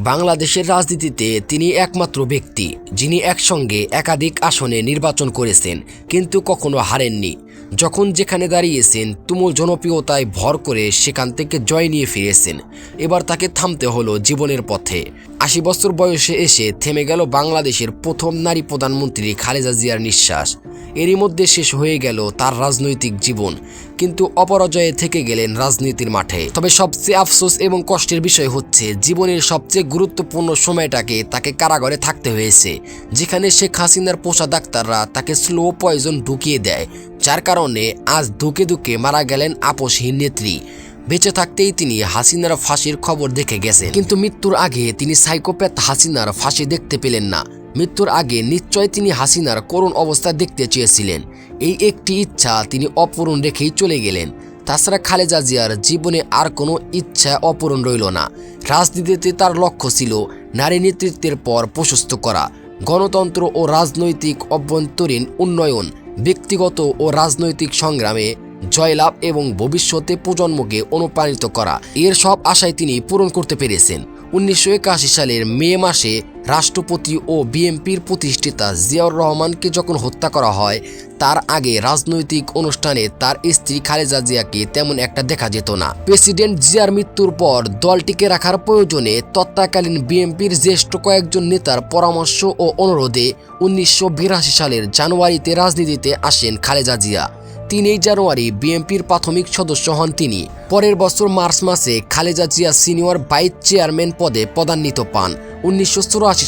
বাংলাদেশের রাজনীতিতে তিনি একমাত্র ব্যক্তি, যিনি একসঙ্গে একাধিক আসনে নির্বাচন করেছেন, কিন্তু কখনো হারেননি। যখন যেখানে দাঁড়িয়েছেন, তুমুল জনপ্রিয়তায় ভর করে সেখান থেকে জয় নিয়ে ফিরেছেন। এবার তাকে থামতে হলো জীবনের পথে। আশি বছর বয়সে এসে থেমে গেল বাংলাদেশের প্রথম নারী প্রধানমন্ত্রী খালেদা জিয়ার নিঃশ্বাস। এরই মধ্যে শেষ হয়ে গেল তার রাজনৈতিক জীবন। কিন্তু অপরাজয়ে থেকে গেলেন রাজনীতির মাঠে। তবে সবচেয়ে আফসোস এবং কষ্টের বিষয় হচ্ছে, জীবনের সবচেয়ে গুরুত্বপূর্ণ সময়টাকে তাকে কারাগারে থাকতে হয়েছে, যেখানে শেখ হাসিনার পোষা ডাক্তাররা তাকে স্লো পয়জন ঢুকিয়ে দেয়, যার কারণে আজ ধুকে ধুকে মারা গেলেন আপসহীন নেত্রী। বেঁচে থাকতেই তিনি হাসিনার ফাঁসির খবর দেখে গেছেন। কিন্তু মৃত্যুর আগে তিনি সাইকোপ্যাথ হাসিনার ফাঁসি দেখতে পেলেন না। মৃত্যুর আগে নিশ্চয় তিনি হাসিনার করুণ অবস্থা দেখতে চেয়েছিলেন। এই একটি ইচ্ছা তিনি অপূরণ রেখেই চলে গেলেন। তাছাড়া খালেদা জিয়ার জীবনে আর কোনো ইচ্ছা অপূরণ রইল না। রাজনীতিতে তার লক্ষ্য ছিল নারী নেতৃত্বের পর প্রশস্ত করা। গণতন্ত্র ও রাজনৈতিক অভ্যন্তরীণ উন্নয়ন, ব্যক্তিগত ও রাজনৈতিক সংগ্রামে জয়লাভ এবং ভবিষ্যতে প্রজন্মকে অনুপ্রাণিত করা। এর সব আশায় তিনি পূরণ করতে পেরেছেন। উনিশশো একাশি সালের মে মাসে রাষ্ট্রপতি ও বিএনপির প্রতিষ্ঠিতা জিয়াউর রহমানকে যখন হত্যা করা হয়, তার আগে রাজনৈতিক অনুষ্ঠানে তার স্ত্রী খালেদা জিয়াকে তেমন একটা দেখা যেত না। প্রেসিডেন্ট জিয়ার মৃত্যুর পর দলটিকে রাখার প্রয়োজনে তৎকালীন বিএনপির জ্যেষ্ঠ কয়েকজন নেতার পরামর্শ ও অনুরোধে উনিশশো বিরাশি সালের জানুয়ারিতে রাজনীতিতে আসেন খালেজা জিয়া। তিনই জানুয়ারি বিএনপির প্রাথমিক সদস্য হন তিনি। পরের বছর মার্চ মাসে Khaleda Zia senior vice chairman পদে পদান্বিত পান। উনিশশো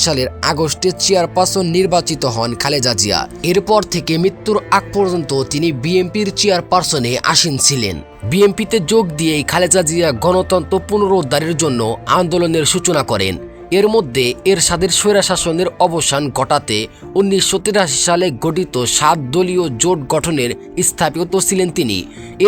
সালের আগস্টে চেয়ারপারসন নির্বাচিত হন খালেদা জিয়া। এরপর থেকে মৃত্যুর আগ পর্যন্ত তিনি বিএনপির চেয়ারপারসনে আসীন ছিলেন। বিএনপিতে যোগ দিয়েই খালেদা জিয়া গণতন্ত্র পুনরুদ্ধারের জন্য আন্দোলনের সূচনা করেন। এর মধ্যে এরশাদের স্বৈরাশাসনের অবসান ঘটাতে উনিশশো সালে গঠিত সাত দলীয় জোট গঠনের স্থাপিত ছিলেন তিনি।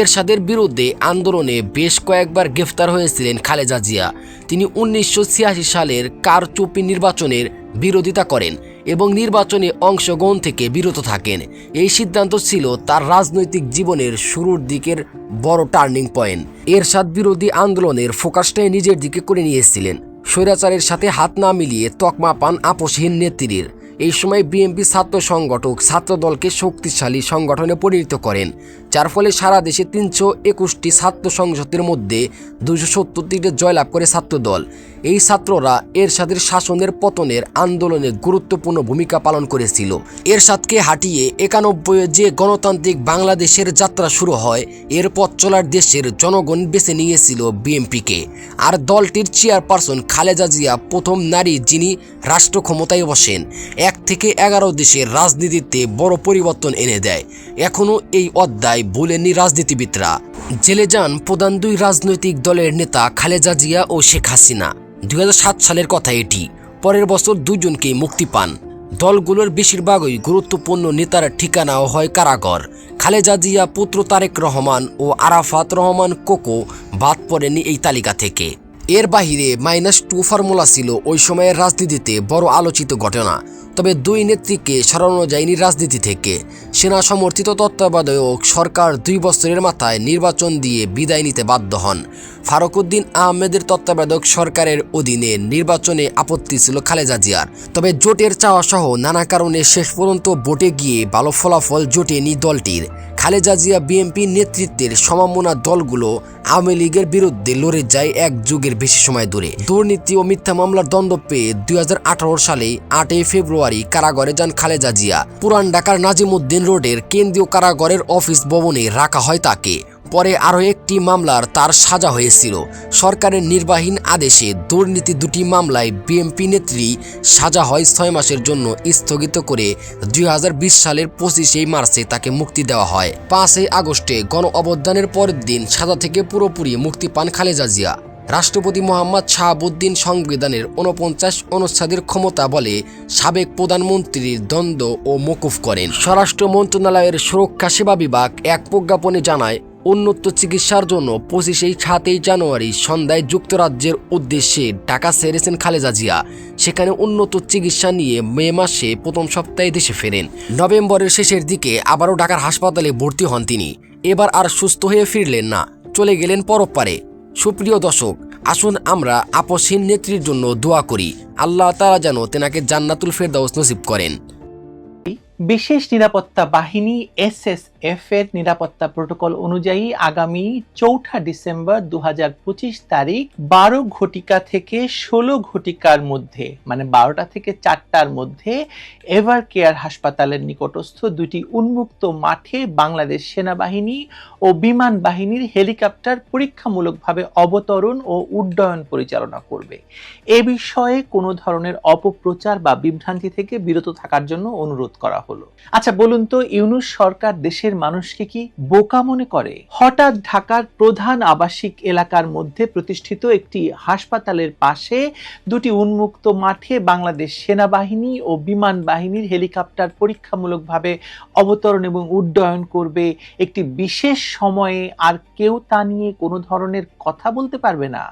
এরশাদের বিরুদ্ধে আন্দোলনে বেশ কয়েকবার গ্রেফতার হয়েছিলেন খালেদা জিয়া। তিনি উনিশশো ছিয়াশি সালের কারচুপি নির্বাচনের বিরোধিতা করেন এবং নির্বাচনে অংশগ্রহণ থেকে বিরত থাকেন। এই সিদ্ধান্ত ছিল তার রাজনৈতিক জীবনের শুরুর দিকের বড় টার্নিং পয়েন্ট। এরশাদ বিরোধী আন্দোলনের ফোকাসটাই নিজের দিকে করে নিয়েছিলেন। স্বৈরাচারের সাথে হাত না মিলিয়ে তকমা পান আপোষহীন নেত্রীর। এই সময় বিএনপি ছাত্র সংগঠক ছাত্রদলকে শক্তিশালী সংগঠনে পরিণত করেন। যার ফলে সারা দেশে তিনশো একুশটি ছাত্র সংসদের মধ্যে দুশো সত্তরটিতে জয়লাভ করে ছাত্রদল এই ছাত্ররা এরশাদের শাসনের পতনের আন্দোলনে গুরুত্বপূর্ণ ভূমিকা পালন করেছিল। এরশাদকে হাঁটিয়ে একানব্বইয়ে যে গণতান্ত্রিক বাংলাদেশের যাত্রা শুরু হয়, এর পথ চলার দেশের জনগণ বেছে নিয়েছিল বিএনপিকে। আর দলটির চেয়ারপারসন খালেদা জিয়া প্রথম নারী যিনি রাষ্ট্র ক্ষমতায় বসেন। এক থেকে এগারো দেশের রাজনীতিতে বড় পরিবর্তন এনে দেয়। এখনও এই অধ্যায় ভুলেননি রাজনীতিবিদরা। জেলে যান প্রধান দুই রাজনৈতিক দলের নেতা খালেদা জিয়া ও শেখ হাসিনা। দুই হাজার সাত সালের কথা এটি। পরের বছর দুজনকেই মুক্তি পান। দলগুলোর বেশিরভাগই গুরুত্বপূর্ণ নেতার ঠিকানাও হয় কারাগর। খালেদা জিয়া পুত্র তারেক রহমান ও আরাফাত রহমান কোকো বাদ পড়েনি এই তালিকা থেকে। এর বাহিরে মাইনাস টু ফর্মুলা ছিল ওই সময়ের রাজনীতিতে বড় আলোচিত ঘটনা। তবে দুই নেত্রীকে সরানো যায়নি রাজনীতি থেকে। সেনা সমর্থিত তত্ত্বাবধায়ক সরকার দুই বছরের মাথায় নির্বাচন দিয়ে বিদায় নিতে বাধ্য হন। ফারুকউদ্দিন আহমেদের তত্ত্বাবধায়ক সরকারের অধীনে নির্বাচনে আপত্তি ছিল খালেদা জিয়ার। তবে জোটের চাওয়া সহ নানা কারণে শেষ পর্যন্ত ভোটে গিয়ে ভালো ফলাফল জোটেনি দলটির। খালেদা জিয়া বিএনপি নেতৃত্বের সমমনা দলগুলো আওয়ামী লীগের বিরুদ্ধে লড়ে যায় এক যুগের বেশি সময় ধরে। দুর্নীতি ও মিথ্যা মামলার দ্বন্দ্ব পেয়ে দুই হাজার আঠারো সালে আটই ফেব্রুয়ারি কারাগারে যান খালেদা জিয়া। পুরান ঢাকার নাজিমুদ্দিন রোডের কেন্দ্রীয় কারাগারের অফিস ভবনে রাখা হয় তাকে। পরে আরও একটি মামলার তার সাজা হয়েছিল। সরকারের নির্বাহীন আদেশে দুর্নীতি দুটি মামলায় বিএমপি নেত্রী সাজা হয় ছয় মাসের জন্য স্থগিত করে দুই হাজার বিশ সালের পঁচিশে মার্চে তাকে মুক্তি দেওয়া হয়। পাঁচই আগস্টে গণ অবদানের পরের দিন সাজা থেকে পুরোপুরি মুক্তি পান খালেদা জিয়া। রাষ্ট্রপতি মোহাম্মদ শাহাবুদ্দিন সংবিধানের উনপঞ্চাশ অনুচ্ছেদের ক্ষমতা বলে সাবেক প্রধানমন্ত্রীর দ্বন্দ্ব ও মকুফ করেন। স্বরাষ্ট্র মন্ত্রণালয়ের সুরক্ষা সেবা বিভাগ এক প্রজ্ঞাপনে জানায় উন্নত চিকিৎসার জন্য পঁচিশে সাতই জানুয়ারি সন্ধ্যায় যুক্তরাজ্যের উদ্দেশ্যে ঢাকা সেরেছেন খালেদা জিয়া। সেখানে উন্নত চিকিৎসা নিয়ে মে মাসে প্রথম সপ্তাহে দেশে ফেরেন। নভেম্বরের শেষের দিকে আবারও ঢাকার হাসপাতালে ভর্তি হন তিনি। এবার আর সুস্থ হয়ে ফিরলেন না। চলে গেলেন পরপারে সুপ্রিয় দর্শক, আসুন আমরা আপসহীন নেত্রীর জন্য দোয়া করি। আল্লাহ তারা যেন তেনাকে জান্নাতুল ফেরদাউস নসিব করেন। বিশেষ নিরাপত্তা বাহিনী এর নিরাপত্তা প্রোটোকল অনুযায়ী আগামী চৌঠা ডিসেম্বর দু হাজার পঁচিশ তারিখ বারো ঘটিকা থেকে ষোলো ঘটিকার মধ্যে মানে বারোটা থেকে চারটার মধ্যে এভার কেয়ার হাসপাতালের নিকটস্থ দুটি উন্মুক্ত মাঠে বাংলাদেশ সেনাবাহিনী ও বিমান বাহিনীর হেলিকপ্টার পরীক্ষামূলকভাবে অবতরণ ও উড্ডয়ন পরিচালনা করবে। এ বিষয়ে কোনো ধরনের অপপ্রচার বা বিভ্রান্তি থেকে বিরত থাকার জন্য অনুরোধ করা হলো। আচ্ছা বলুন তো, ইউনুস সরকার দেশের মানুষকে কি বোকা মনে করে? হঠাৎ ঢাকার প্রধান আবাসিক এলাকার মধ্যে প্রতিষ্ঠিত একটি হাসপাতালের পাশে দুটি উন্মুক্ত মাঠে বাংলাদেশ সেনাবাহিনী ও বিমান বাহিনীর হেলিকপ্টার পরীক্ষামূলকভাবে অবতরণ এবং উড্ডয়ন করবে। একটি বিশেষ সময়ে আর কেউ তা নিয়ে কোনো ধরনের কথা বলতে পারবে না।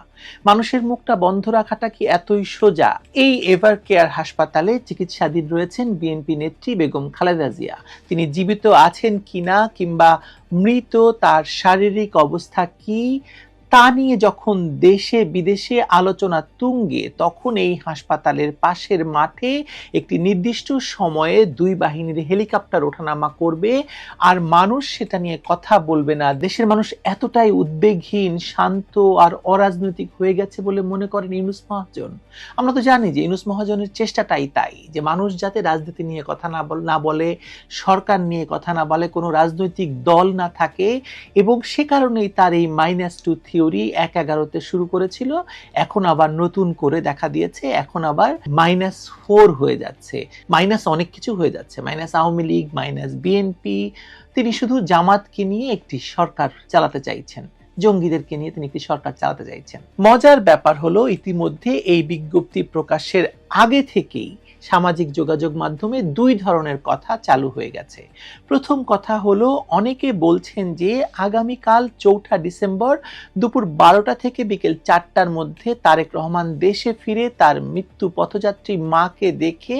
মানুষের মুখটা বন্ধ রাখাটা কি এতই সোজা? এই এভার কেয়ার হাসপাতালে চিকিৎসাধীন রয়েছেন বিএনপি নেত্রী বেগম খালেদা জিয়া। তিনি জীবিত আছেন কিনা কিংবা মৃত তার শারীরিক অবস্থা কি? তা নিয়ে যখন দেশে বিদেশে আলোচনা তুঙ্গে, তখন এই হাসপাতালের পাশের মাঠে একটি নির্দিষ্ট সময়ে দুই বাহিনীর হেলিকপ্টার ওঠানামা করবে। আর মানুষ সেটা নিয়ে কথা বলবে না। দেশের মানুষ এতটাই উদ্বেগহীন, শান্ত আর অরাজনৈতিক হয়ে গেছে বলে মনে করেন ইউনুস মহাজন। আমরা তো জানি যে ইউনুস মহাজনের চেষ্টাটাই তাই, যে মানুষ যাতে রাজনীতি নিয়ে কথা না না বলে, সরকার নিয়ে কথা না বলে, কোনো রাজনৈতিক দল না থাকে, এবং সে কারণেই তার এই মাইনাস টু থিওরি এক এগারোতে শুরু করেছিল, এখন আবার নতুন করে দেখা দিয়েছে, এখন আবার মাইনাস ফোর হয়ে যাচ্ছে মাইনাস অনেক কিছু হয়ে যাচ্ছে minus Awami League minus BNP তিনি শুধু জামাতকে নিয়ে একটি সরকার চালাতে চাইছেন, জঙ্গিদেরকে নিয়ে তিনি একটি সরকার চালাতে চাইছেন। মজার ব্যাপার হলো, ইতিমধ্যে এই বিজ্ঞপ্তি প্রকাশের আগে থেকেই সামাজিক যোগাযোগ মাধ্যমে দুই ধরনের কথা চালু হয়ে গেছে। প্রথম কথা হলো, অনেকে বলছেন যে আগামীকাল চৌঠা ডিসেম্বর দুপুর বারোটা থেকে বিকেল চারটার মধ্যে তারেক রহমান দেশে ফিরে তার মৃত্যু পথযাত্রী মাকে দেখে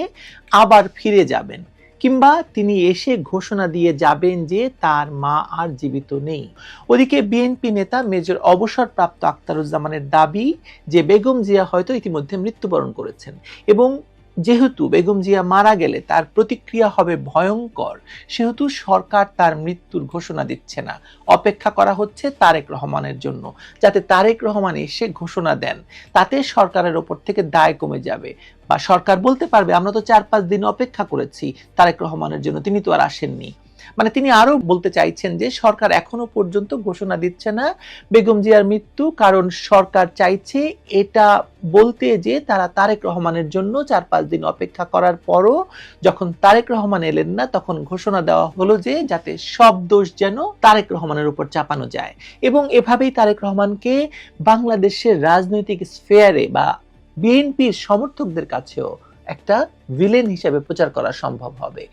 আবার ফিরে যাবেন কিংবা তিনি এসে ঘোষণা দিয়ে যাবেন যে তার মা আর জীবিত নেই। ওদিকে বিএনপি নেতা মেজর অবসরপ্রাপ্ত আক্তারুজ্জামানের দাবি যে বেগম জিয়া হয়তো ইতিমধ্যে মৃত্যুবরণ করেছেন এবং যেহেতু বেগম জিয়া মারা গেলে তার প্রতিক্রিয়া হবে ভয়ঙ্কর, সেহেতু সরকার তার মৃত্যুর ঘোষণা দিচ্ছে না। অপেক্ষা করা হচ্ছে তারেক রহমানের জন্য, যাতে তারেক রহমান এসে ঘোষণা দেন। তাতে সরকারের ওপর থেকে দায় কমে যাবে। বা সরকার বলতে পারবে, আমরা তো চার পাঁচ দিন অপেক্ষা করেছি, তারেক রহমানের জন্য, তিনি তো আর আসেননি। মানে তিনি আরও বলতে চাইছেন যে সরকার এখনও পর্যন্ত ঘোষণা দিচ্ছে না বেগম জিয়ার মৃত্যু, কারণ সরকার চাইছে এটা বলতে যে তারা তারেক রহমানের জন্য চার পাঁচ দিন অপেক্ষা করার পরও যখন তারেক রহমান এলেন না, তখন ঘোষণা দেওয়া হলো যে যাতে সব দোষ যেন তারেক রহমানের উপর চাপানো যায়। এবং এভাবেই তারেক রহমানকে বাংলাদেশের রাজনৈতিক স্ফেয়ারে বা বিএনপির সমর্থকদের কাছেও একটা ভিলেন হিসেবে প্রচার করা সম্ভব হবে।